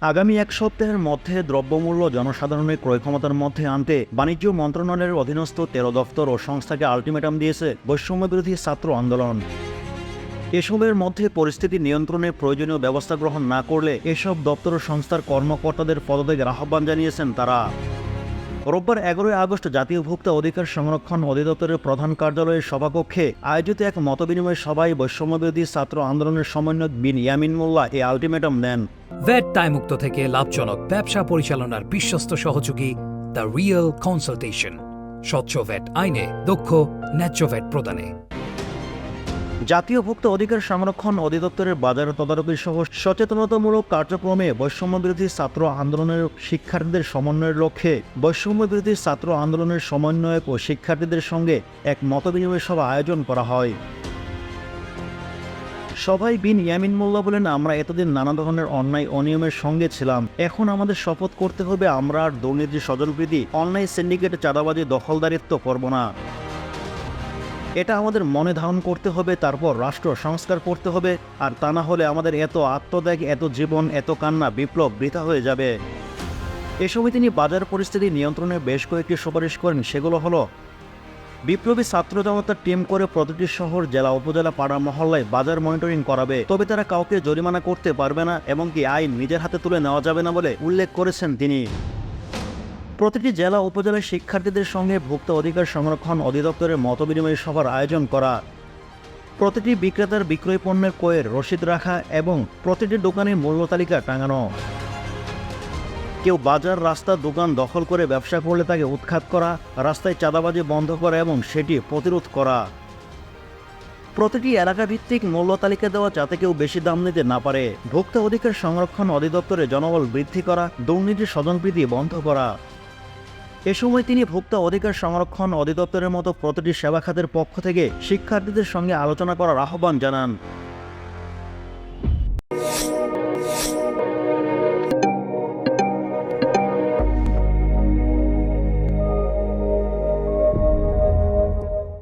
আগামী এক সপ্তাহের মধ্যে দ্রব্যমূল্য জনসাধারণের ক্রয় ক্ষমতার মধ্যে আনতে বাণিজ্য মন্ত্রণালয়ের অধীনস্থ তেরো দফতর ও সংস্থাকে আলটিমেটাম দিয়েছে বৈষম্য বিরোধী ছাত্র আন্দোলন। এসবের মধ্যে পরিস্থিতি নিয়ন্ত্রণে প্রয়োজনীয় ব্যবস্থা গ্রহণ না করলে এসব দপ্তর ও সংস্থার কর্মকর্তাদের পদত্যাগের আহ্বান জানিয়েছেন তারা। রোববার এগারোই আগস্ট জাতীয় ভোক্তা অধিকার সংরক্ষণ অধিদপ্তরের প্রধান কার্যালয়ের সভাকক্ষে আয়োজিত এক মতবিনিময় সভায় বৈষম্যবিরোধী ছাত্র আন্দোলনের সমন্বয়ক বিন ইয়ামিন মোল্লা এই আলটিমেটাম দেন। ভ্যাট মুক্ত থেকে লাভজনক ব্যবসা পরিচালনার বিশ্বস্ত সহযোগী দ্য রিয়েল কনসালটেশন। স্বচ্ছ ভ্যাট আইনে দক্ষ, ন্যায্য ভ্যাট প্রদানে। জাতীয় ভোক্তা অধিকার সংরক্ষণ অধিদপ্তরের বাজার তদারকি সহ সচেতনতামূলক কার্যক্রমে বৈষম্য বিরোধী ছাত্র আন্দোলনের শিক্ষার্থীদের সমন্বয়ের লক্ষ্যে বৈষম্য বিরোধী ছাত্র আন্দোলনের সমন্বয়ক ও শিক্ষার্থীদের সঙ্গে এক মতবিনিময় সভা আয়োজন করা হয়। সবাই বিন ইয়ামিন মোল্লা বলেন, আমরা এতদিন নানা ধরনের অন্যায় অনিয়মের সঙ্গে ছিলাম। এখন আমাদের শপথ করতে হবে, আমরা আর দুর্নীতি স্বজনপ্রীতি অন্যায় সিন্ডিকেট, চাঁদাবাজি, দখলদারিত্ব করব না। এটা আমাদের মনে ধারণ করতে হবে, তারপর রাষ্ট্র সংস্কার করতে হবে, আর তা না হলে আমাদের এত আত্মত্যাগ, এত জীবন, এত কান্না, বিপ্লব বৃথা হয়ে যাবে। এ সময় তিনি বাজার পরিস্থিতি নিয়ন্ত্রণে বেশ কয়েকটি সুপারিশ করেন, সেগুলো হলো, বিপ্লবী ছাত্র জনতার টিম করে প্রতিটি শহর, জেলা, উপজেলা, পাড়া, মহল্লায় বাজার মনিটরিং করাবে। তবে তারা কাউকে জরিমানা করতে পারবে না এবং কি আইন নিজের হাতে তুলে নেওয়া যাবে না বলে উল্লেখ করেছেন তিনি। প্রতিটি জেলা উপজেলার শিক্ষার্থীদের সঙ্গে ভোক্তা অধিকার সংরক্ষণ অধিদপ্তরের মতবিনিময় সভার আয়োজন করা। প্রতিটি বিক্রেতার বিক্রয় পণ্যের কয়ের রসিদ রাখা এবং প্রতিটি দোকানে মূল্য তালিকা টাঙানো। কেউ বাজার, রাস্তা, দোকান দখল করে ব্যবসা করলে তাকে উৎখাত করা, রাস্তায় চাঁদাবাজি বন্ধ করা এবং সেটি প্রতিরোধ করা। প্রতিটি এলাকা ভিত্তিক মূল্য তালিকা দেওয়া যাতে কেউ বেশি দাম নিতে না পারে। ভোক্তা অধিকার সংরক্ষণ অধিদপ্তরে জনবল বৃদ্ধি করা, দুর্নীতি স্বজনপ্রীতি বন্ধ করা। এ সময় তিনি ভোক্তা অধিকার সংরক্ষণ অধিদপ্তরের মতো প্রতিটি সেবা খাতের পক্ষ থেকে শিক্ষার্থীদের সঙ্গে আলোচনা করার আহ্বান জানান।